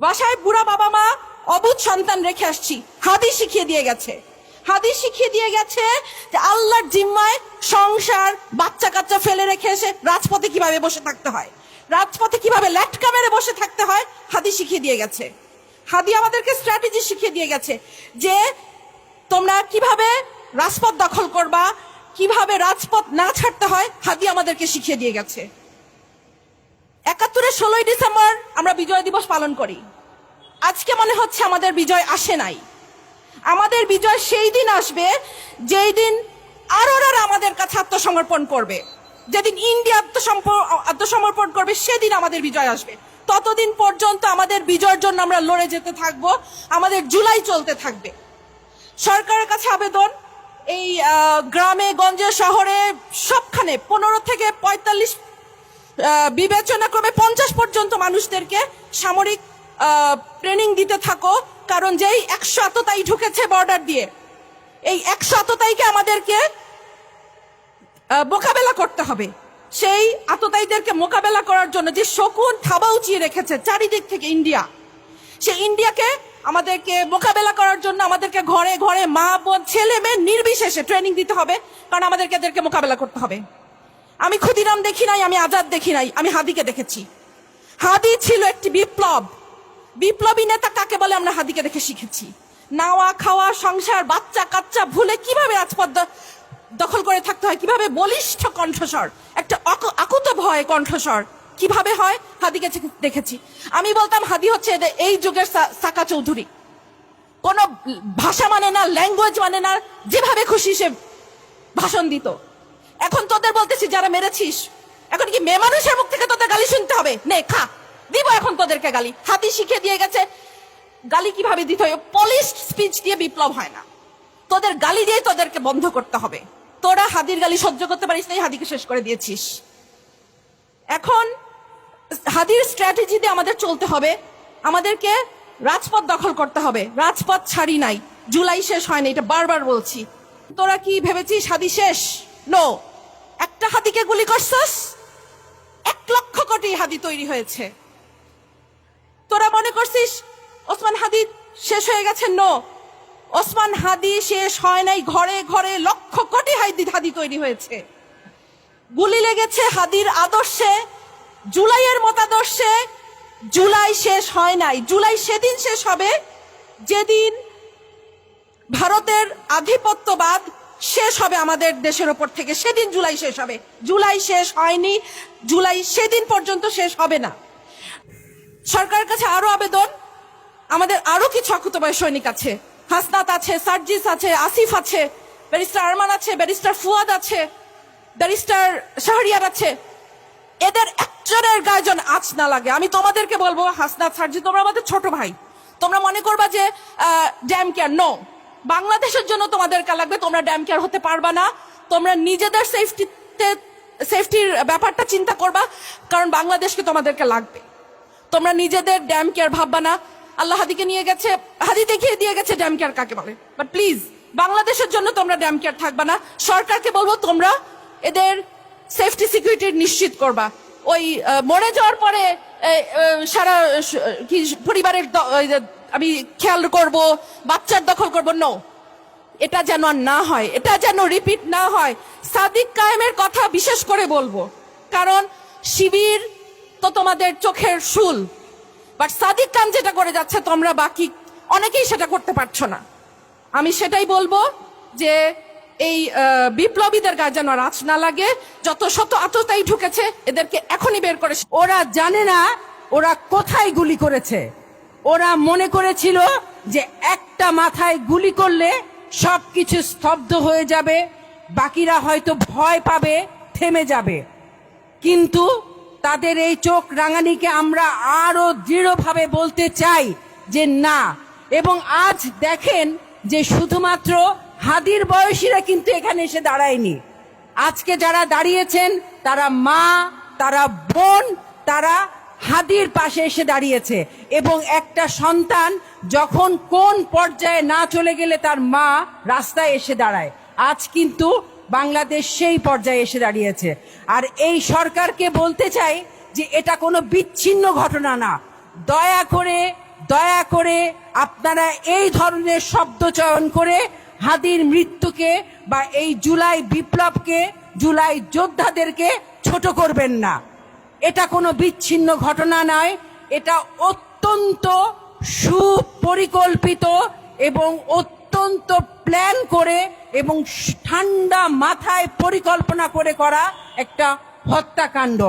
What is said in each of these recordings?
বাসায় বুড়া বাবা মা, অবুধ সন্তান রেখে আসছি। হাদি শিখিয়ে দিয়ে গেছে। হাদি শিখিয়ে দিয়ে গেছে যে আল্লাহর জিম্মায় সংসার বাচ্চা কাচ্চা ফেলে রেখে এসে রাজপথে কীভাবে বসে থাকতে হয়? রাজপথে কীভাবে ল্যাটকা মেরে বসে থাকতে হয়? হাদি শিখিয়ে দিয়ে গেছে। হাদি আমাদেরকে স্ট্র্যাটেজি শিখিয়ে দিয়ে গেছে যে তোমরা কীভাবে রাজপথ দখল করবা, কীভাবে রাজপথ না ছাড়তে হয়, হাদি আমাদেরকে শিখিয়ে দিয়ে গেছে। একাত্তরের ষোলোই ডিসেম্বর আমরা বিজয় দিবস পালন করি। আজকে মনে হচ্ছে আমাদের বিজয় আসে নাই। আমাদের বিজয় সেই দিন আসবে যেই দিন আরোরা আমাদের কাছে আত্মসমর্পণ করবে। যেদিন ইন্ডিয়া আত্মসমর্পণ করবে, সেদিন আমাদের বিজয় আসবে। ততদিন পর্যন্ত আমাদের বিজয়ের জন্য আমরা লড়ে যেতে থাকব, আমাদের জুলাই চলতে থাকবে। সরকারের কাছে আবেদন, এই গ্রামে, গঞ্জে, শহরে সবখানে পনেরো থেকে পঁয়তাল্লিশ আহ, বিবেচনা ক্রমে পঞ্চাশ পর্যন্ত মানুষদেরকে সামরিক ট্রেনিং দিতে থাকো কারণ যেই একশো আততাই ঢুকেছে বর্ডার দিয়ে এই একশো আততাইকে আমাদেরকে মোকাবেলা করতে হবে। সেই আততায়ীদেরকে মোকাবেলা করার জন্য যে শকুন থাবা উঁচিয়ে রেখেছে চারিদিক থেকে ইন্ডিয়া সেই ইন্ডিয়াকে আমাদেরকে মোকাবেলা করার জন্য আমাদেরকে ঘরে ঘরে মা বোন ছেলে মেয়ে নির্বিশেষে ট্রেনিং দিতে হবে কারণ আমাদেরকে এদেরকে মোকাবেলা করতে হবে। আমি ক্ষুদিরাম দেখি নাই, আমি আজাদ দেখি নাই, আমি হাদিকে দেখেছি। হাদি ছিল একটি বিপ্লব। বিপ্লবী নেতা কাকে বলে আমরা হাদিকে দেখে শিখেছি। নাওয়া, খাওয়া, সংসার, বাচ্চা, কাচ্চা ভুলে কীভাবে রাজপথ দ- দখল করে থাকতে হয়? কীভাবে বলিষ্ঠ কণ্ঠস্বর, একটা আকুত ভয় কণ্ঠস্বর, কীভাবে হয়? হাদিকে দেখেছি। আমি বলতাম, হাদি হচ্ছে এই যুগের সাকা চৌধুরী। কোনো ভাষা মানে না, ল্যাঙ্গুয়েজ মানে না, যেভাবে খুশি সে ভাষণ দিত। এখন তোদের বলতেছি যারা মেরেছিস, এখন কি মেয়ে মানুষের মুখ থেকে তোদের গালি শুনতে হবে? নে, খা। দিব এখন তোদেরকে গালি। হাতি শিখে দিয়ে গেছে, গালি কীভাবে দিতে হয়? পলিশ স্পিচ দিয়ে বিপ্লব হয় না। তোদের গালি দিয়ে তোদেরকে বন্ধ করতে হবে। তোরা হাদির গালি সহ্য করতে পারিস নাই হাদিকে শেষ করে দিয়েছিস। এখন হাদির স্ট্র্যাটেজিতে আমাদের চলতে হবে। আমাদেরকে রাজপথ দখল করতে হবে। রাজপথ ছাড়ি নাই। জুলাই শেষ হয়নি এটা বারবার বলছি। তোরা কি ভেবেছিস হাদি শেষ? নো একটা হাতিকে গুলি করছস? এক লক্ষ কোটি হাদি তৈরি হয়েছে। তোরা মনে করছিস ওসমান হাদি শেষ হয়ে গেছে? নো ওসমান হাদি শেষ হয় নাই, ঘরে ঘরে লক্ষ কোটি হাদি হাদি তৈরি হয়েছে। গুলি লেগেছে হাদির আদর্শে, জুলাইয়ের মতাদর্শে। জুলাই শেষ হয় নাই। জুলাই সেদিন শেষ হবে যেদিন ভারতের আধিপত্যবাদ শেষ হবে আমাদের দেশের ওপর থেকে। সেদিন জুলাই শেষ হবে। জুলাই শেষ হয়নি। জুলাই সেদিন পর্যন্ত শেষ হবে না। সরকারের কাছে আরও আবেদন। আমাদের আরও কিছু অকুতবয় সৈনিক আছে। হাসনাত আছে, সার্জিস আছে, আসিফ আছে, ব্যারিস্টার আরমান আছে, ব্যারিস্টার ফুয়াদ আছে, ব্যারিস্টার শাহরিয়ার আছে। এদের একজনের গায়ে যেন আঁচ না লাগে। আমি তোমাদেরকে বলব, হাসনাত সার্জি তোমরা আমাদের ছোট ভাই। তোমরা মনে করবা যে ড্যাম কেয়ার নো বাংলাদেশের জন্য তোমাদেরকে লাগবে, তোমরা ড্যাম কেয়ার হতে পারবা না। তোমরা নিজেদের সেফটিতে সেফটির ব্যাপারটা চিন্তা করবা, কারণ বাংলাদেশকে তোমাদেরকে লাগবে। তোমরা নিজেদের ড্যাম কেয়ার ভাববা না। আল্লাহ হাদিকে নিয়ে গেছে, হাদি দেখিয়ে দিয়ে গেছে ড্যাম কেয়ার কাকে বলে। বাট প্লিজ বাংলাদেশের জন্য তোমরা ড্যাম কেয়ার থাকবা না। সরকারকে বলব, তোমরা এদের সেফটি সিকিউরিটি নিশ্চিত করবা। ওই মরে যাওয়ার পরে সারা কি, পরিবারের আমি খেয়াল করব, বাচ্চার দখল করব। নো এটা যেন না হয়, এটা যেন রিপিট না হয়। সাদিক কায়েমের কথা বিশেষ করে বলব। কারণ শিবির তো তোমাদের চোখের শুল। বাট সাদিক খান যেটা করে যাচ্ছে, তোমরা বাকি অনেকেই সেটা করতে পারছ না। আমি সেটাই বলব যে এই বিপ্লবীদের গায়ে যেন রাজ না লাগে, যত শত আততাই ঢুকেছে, এদেরকে এখনই বের করে ওরা জানে না ওরা কোথায় গুলি করেছে। ওরা মনে করেছিল যে একটা মাথায় গুলি করলে সবকিছু স্তব্ধ হয়ে যাবে, বাকিরা হয়তো ভয় পাবে, থেমে যাবে। কিন্তু তাদের এই চোখ রাঙানিকে আমরা আরও দৃঢ়ভাবে বলতে চাই যে না। এবং আজ দেখেন যে শুধুমাত্র হাদির বয়সীরা কিন্তু এখানে এসে দাঁড়ায়নি। আজকে যারা দাঁড়িয়েছেন, তারা মা, তারা বোন, তারা হাদির পাশে এসে দাঁড়িয়েছে এবং একটা সন্তান যখন কোন পর্যায়ে না চলে গেলে তার মা রাস্তায় এসে দাঁড়ায়। আজ কিন্তু বাংলাদেশ সেই পর্যায়ে এসে দাঁড়িয়েছে। আর এই সরকারকে বলতে চাই যে এটা কোনো বিচ্ছিন্ন ঘটনা না। দয়া করে দয়া করে আপনারা এই ধরনের শব্দ চয়ন করে হাদির মৃত্যুকে বা এই জুলাই বিপ্লবকে, জুলাই যোদ্ধাদেরকে ছোট করবেন না। এটা কোনো বিচ্ছিন্ন ঘটনা নয়, এটা অত্যন্ত সুপরিকল্পিত এবং অত্যন্ত প্ল্যান করে এবং ঠান্ডা মাথায় পরিকল্পনা করে করা একটা হত্যাকাণ্ড।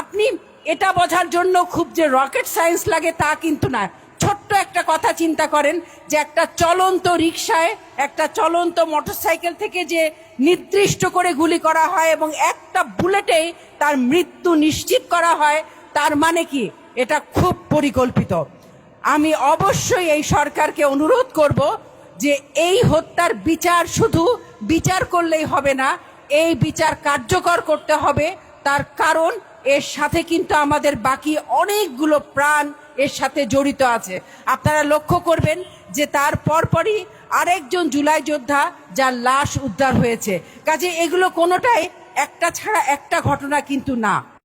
আপনি এটা বোঝার জন্য খুব যে রকেট সায়েন্স লাগে তা কিন্তু না। ছোট্ট একটা কথা চিন্তা করেন যে একটা চলন্ত রিক্সায় একটা চলন্ত মোটরসাইকেল থেকে যে নির্দিষ্ট করে গুলি করা হয় এবং একটা বুলেটেই তার মৃত্যু নিশ্চিত করা হয়, তার মানে কি? এটা খুব পরিকল্পিত। আমি অবশ্যই এই সরকারকে অনুরোধ করব যে এই হত্যার বিচার শুধু বিচার করলেই হবে না, এই বিচার কার্যকর করতে হবে। তার কারণ, এর সাথে কিন্তু আমাদের বাকি অনেকগুলো প্রাণ এর সাথে জড়িত আছে। আপনারা লক্ষ্য করবেন যে তার পরপরই আরেকজন জুলাই যোদ্ধা যার লাশ উদ্ধার হয়েছে। কাজে এগুলো কোনোটাই একটা ছাড়া একটা ঘটনা কিন্তু না।